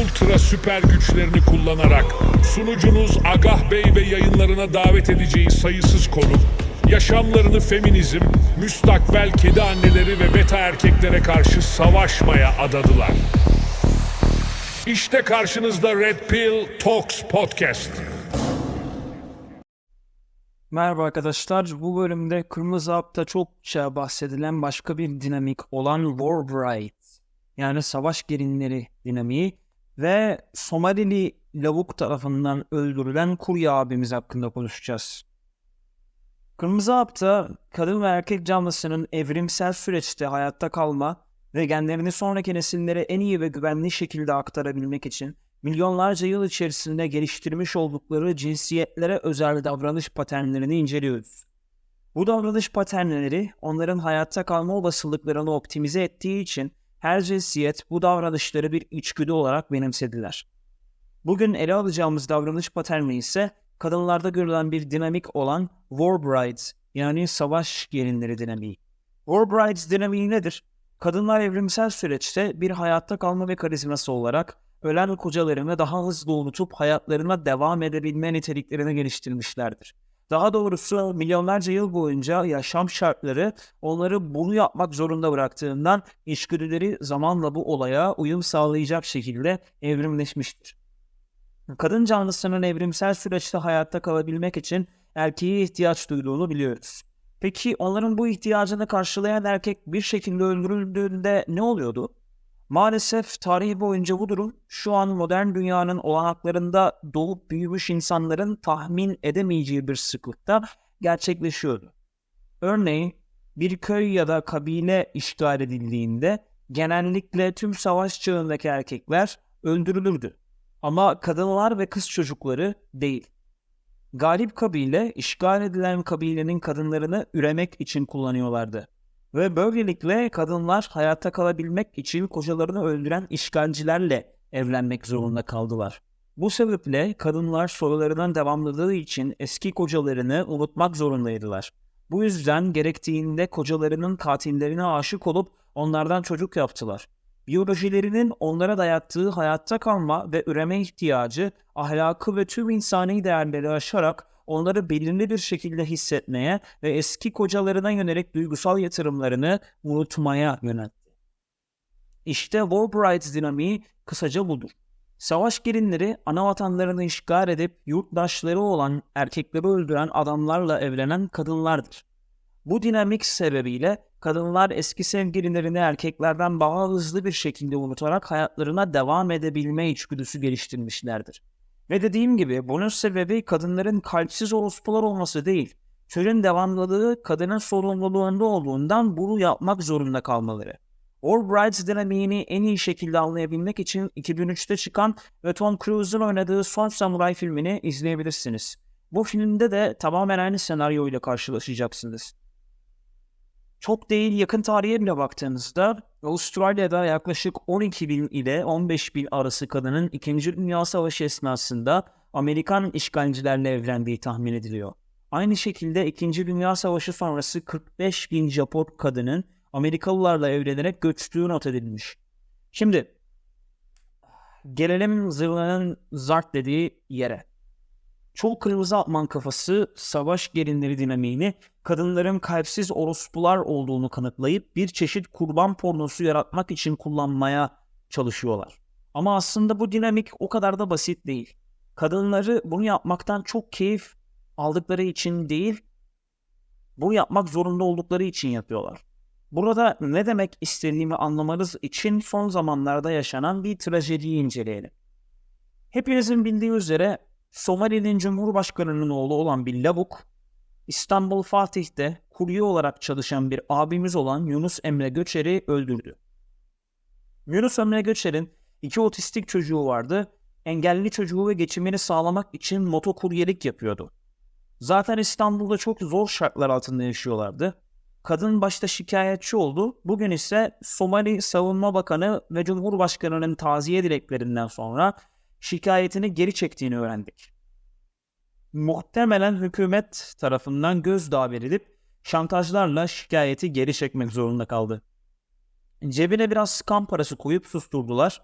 Ultra süper güçlerini kullanarak sunucunuz Agah Bey ve yayınlarına davet edeceği sayısız konu, yaşamlarını feminizm, müstakbel kedi anneleri ve beta erkeklere karşı savaşmaya adadılar. İşte karşınızda Red Pill Talks Podcast. Merhaba arkadaşlar. Bu bölümde Kırmızı Hap'ta çokça bahsedilen başka bir dinamik olan War Bride yani savaş gelinleri dinamiği ve Somalili lavuk tarafından öldürülen kurye abimiz hakkında konuşacağız. Kırmızı Hap'ta kadın ve erkek canlısının evrimsel süreçte hayatta kalma ve genlerini sonraki nesillere en iyi ve güvenli şekilde aktarabilmek için milyonlarca yıl içerisinde geliştirmiş oldukları cinsiyetlere özel davranış paternlerini inceliyoruz. Bu davranış paternleri onların hayatta kalma olasılıklarını optimize ettiği için her cinsiyet bu davranışları bir içgüdü olarak benimsediler. Bugün ele alacağımız davranış paterni ise kadınlarda görülen bir dinamik olan War Brides yani savaş gelinleri dinamiği. War Brides dinamiği nedir? Kadınlar evrimsel süreçte bir hayatta kalma mekanizması olarak ölen kocalarını daha hızlı unutup hayatlarına devam edebilme niteliklerini geliştirmişlerdir. Daha doğrusu milyonlarca yıl boyunca yaşam şartları onları bunu yapmak zorunda bıraktığından içgüdüleri zamanla bu olaya uyum sağlayacak şekilde evrimleşmiştir. Kadın canlısının evrimsel süreçte hayatta kalabilmek için erkeğe ihtiyaç duyduğunu biliyoruz. Peki onların bu ihtiyacını karşılayan erkek bir şekilde öldürüldüğünde ne oluyordu? Maalesef tarih boyunca bu durum şu an modern dünyanın olanaklarında doğup büyümüş insanların tahmin edemeyeceği bir sıklıkta gerçekleşiyordu. Örneğin bir köy ya da kabile işgal edildiğinde genellikle tüm savaş çağındaki erkekler öldürülürdü. Ama kadınlar ve kız çocukları değil. Galip kabile işgal edilen kabilenin kadınlarını üremek için kullanıyorlardı. Ve böylelikle kadınlar hayatta kalabilmek için kocalarını öldüren işgalcilerle evlenmek zorunda kaldılar. Bu sebeple kadınlar sorularından devamladığı için eski kocalarını unutmak zorundaydılar. Bu yüzden gerektiğinde kocalarının katillerine aşık olup onlardan çocuk yaptılar. Biyolojilerinin onlara dayattığı hayatta kalma ve üreme ihtiyacı ahlakı ve tüm insani değerleri aşarak onları belirli bir şekilde hissetmeye ve eski kocalarına yönelik duygusal yatırımlarını unutmaya yöneltti. İşte War Brides dinamiği kısaca budur. Savaş gelinleri ana vatanlarını işgal edip yurttaşları olan erkekleri öldüren adamlarla evlenen kadınlardır. Bu dinamik sebebiyle kadınlar eski sevgililerini erkeklerden daha hızlı bir şekilde unutarak hayatlarına devam edebilme içgüdüsü geliştirmişlerdir. Ve dediğim gibi bunun sebebi kadınların kalpsiz orospular olması değil, türün devamlılığı kadının sorumluluğunda olduğundan bunu yapmak zorunda kalmaları. All Brides dinamiğini en iyi şekilde anlayabilmek için 2003'te çıkan ve Tom Cruise'un oynadığı Son Samurai filmini izleyebilirsiniz. Bu filmde de tamamen aynı senaryoyla karşılaşacaksınız. Çok değil yakın tarihe bile baktığınızda Avustralya'da yaklaşık 12 bin ile 15 bin arası kadının 2. Dünya Savaşı esnasında Amerikan işgalcilerle evlendiği tahmin ediliyor. Aynı şekilde 2. Dünya Savaşı sonrası 45 bin Japon kadının Amerikalılarla evlenerek göçtüğü not edilmiş. Şimdi gelelim zırhlanın zart dediği yere. Çoğu kırmızı atman kafası savaş gelinleri dinamiğini kadınların kalpsiz orospular olduğunu kanıtlayıp bir çeşit kurban pornosu yaratmak için kullanmaya çalışıyorlar. Ama aslında bu dinamik o kadar da basit değil. Kadınları bunu yapmaktan çok keyif aldıkları için değil, bunu yapmak zorunda oldukları için yapıyorlar. Burada ne demek istediğimi anlamanız için son zamanlarda yaşanan bir trajediyi inceleyelim. Hepinizin bildiği üzere Somali'nin Cumhurbaşkanı'nın oğlu olan bir lavuk, İstanbul Fatih'te kurye olarak çalışan bir abimiz olan Yunus Emre Göçer'i öldürdü. Yunus Emre Göçer'in iki otistik çocuğu vardı engelli çocuğu ve geçimini sağlamak için motokuryelik yapıyordu. Zaten İstanbul'da çok zor şartlar altında yaşıyorlardı. Kadın başta şikayetçi oldu. Bugün ise Somali Savunma Bakanı ve Cumhurbaşkanı'nın taziye dileklerinden sonra şikayetini geri çektiğini öğrendik. Muhtemelen hükümet tarafından gözdağı verilip şantajlarla şikayeti geri çekmek zorunda kaldı. Cebine biraz skam parası koyup susturdular.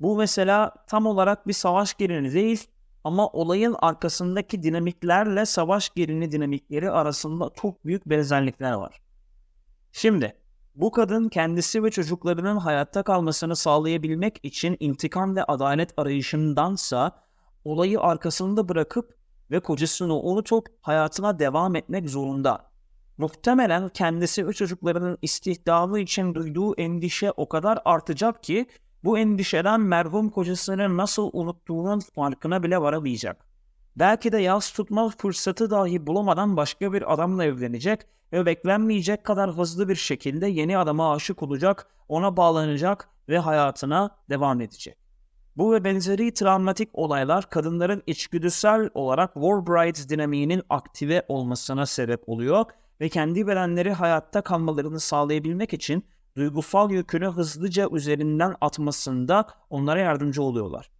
Bu mesela tam olarak bir savaş gerilini değil ama olayın arkasındaki dinamiklerle savaş gerilini dinamikleri arasında çok büyük benzerlikler var. Şimdi bu kadın kendisi ve çocuklarının hayatta kalmasını sağlayabilmek için intikam ve adalet arayışındansa olayı arkasında bırakıp ve kocasını unutup hayatına devam etmek zorunda. Muhtemelen kendisi ve çocuklarının istihdamı için duyduğu endişe o kadar artacak ki bu endişeden merhum kocasını nasıl unuttuğunun farkına bile varamayacak. Belki de yaz tutma fırsatı dahi bulamadan başka bir adamla evlenecek ve beklenmeyecek kadar hızlı bir şekilde yeni adama aşık olacak, ona bağlanacak ve hayatına devam edecek. Bu ve benzeri travmatik olaylar kadınların içgüdüsel olarak war bride dinamiğinin aktive olmasına sebep oluyor ve kendi bedenleri hayatta kalmalarını sağlayabilmek için duygusal yükünü hızlıca üzerinden atmasında onlara yardımcı oluyorlar.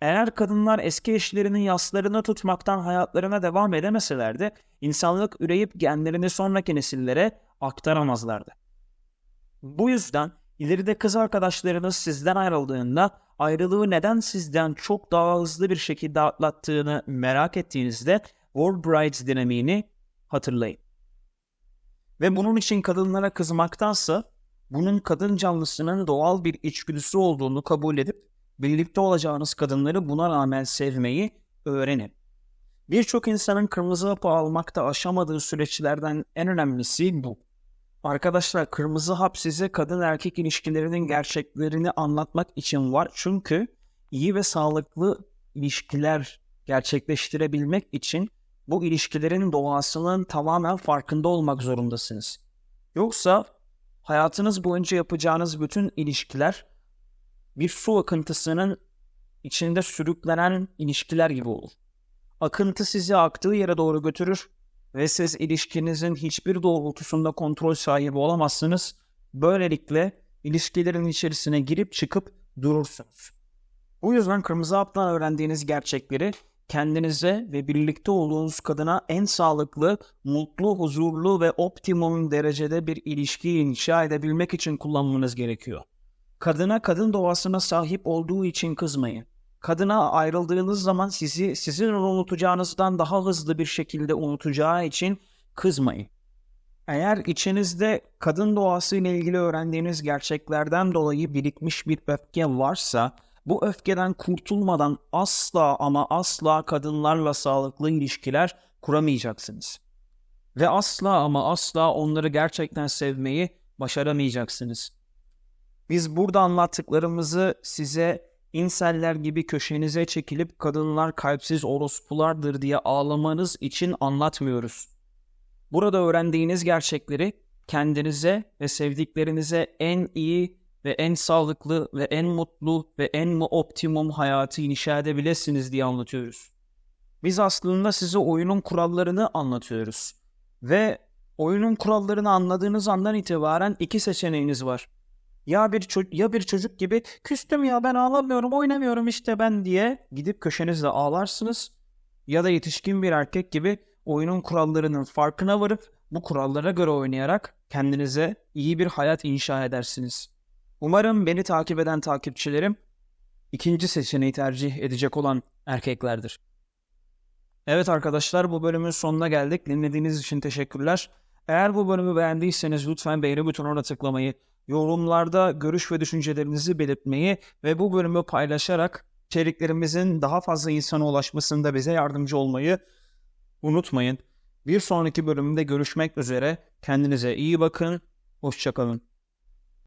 Eğer kadınlar eski eşlerinin yaslarını tutmaktan hayatlarına devam edemeselerdi, insanlık üreyip genlerini sonraki nesillere aktaramazlardı. Bu yüzden ileride kız arkadaşlarınız sizden ayrıldığında ayrılığı neden sizden çok daha hızlı bir şekilde atlattığını merak ettiğinizde War Brides dinamiğini hatırlayın. Ve bunun için kadınlara kızmaktansa bunun kadın canlısının doğal bir içgüdüsü olduğunu kabul edip birlikte olacağınız kadınları buna rağmen sevmeyi öğrenin. Birçok insanın kırmızı hapı almakta aşamadığı süreçlerden en önemlisi bu. Arkadaşlar kırmızı hap size kadın erkek ilişkilerinin gerçeklerini anlatmak için var. Çünkü iyi ve sağlıklı ilişkiler gerçekleştirebilmek için bu ilişkilerin doğasının tamamen farkında olmak zorundasınız. Yoksa hayatınız boyunca yapacağınız bütün ilişkiler bir su akıntısının içinde sürüklenen ilişkiler gibi olur. Akıntı sizi aktığı yere doğru götürür ve siz ilişkinizin hiçbir doğrultusunda kontrol sahibi olamazsınız. Böylelikle ilişkilerin içerisine girip çıkıp durursunuz. Bu yüzden kırmızı haptan öğrendiğiniz gerçekleri kendinize ve birlikte olduğunuz kadına en sağlıklı, mutlu, huzurlu ve optimum derecede bir ilişki inşa edebilmek için kullanmanız gerekiyor. Kadına kadın doğasına sahip olduğu için kızmayın. Kadına ayrıldığınız zaman sizi sizin onu unutacağınızdan daha hızlı bir şekilde unutacağı için kızmayın. Eğer içinizde kadın doğası ile ilgili öğrendiğiniz gerçeklerden dolayı birikmiş bir öfke varsa bu öfkeden kurtulmadan asla ama asla kadınlarla sağlıklı ilişkiler kuramayacaksınız. Ve asla ama asla onları gerçekten sevmeyi başaramayacaksınız. Biz burada anlattıklarımızı size inseller gibi köşenize çekilip kadınlar kalpsiz orospulardır diye ağlamanız için anlatmıyoruz. Burada öğrendiğiniz gerçekleri kendinize ve sevdiklerinize en iyi ve en sağlıklı ve en mutlu ve en optimum hayatı inşa edebilirsiniz diye anlatıyoruz. Biz aslında size oyunun kurallarını anlatıyoruz. Ve oyunun kurallarını anladığınız andan itibaren iki seçeneğiniz var. Ya bir ya bir çocuk gibi küstüm ya ben ağlamıyorum oynamıyorum işte ben diye gidip köşenizde ağlarsınız. Ya da yetişkin bir erkek gibi oyunun kurallarının farkına varıp bu kurallara göre oynayarak kendinize iyi bir hayat inşa edersiniz. Umarım beni takip eden takipçilerim ikinci seçeneği tercih edecek olan erkeklerdir. Evet arkadaşlar bu bölümün sonuna geldik. Dinlediğiniz için teşekkürler. Eğer bu bölümü beğendiyseniz lütfen beğeni butonuna tıklamayı, yorumlarda görüş ve düşüncelerinizi belirtmeyi ve bu bölümü paylaşarak içeriklerimizin daha fazla insana ulaşmasında bize yardımcı olmayı unutmayın. Bir sonraki bölümde görüşmek üzere. Kendinize iyi bakın. Hoşçakalın.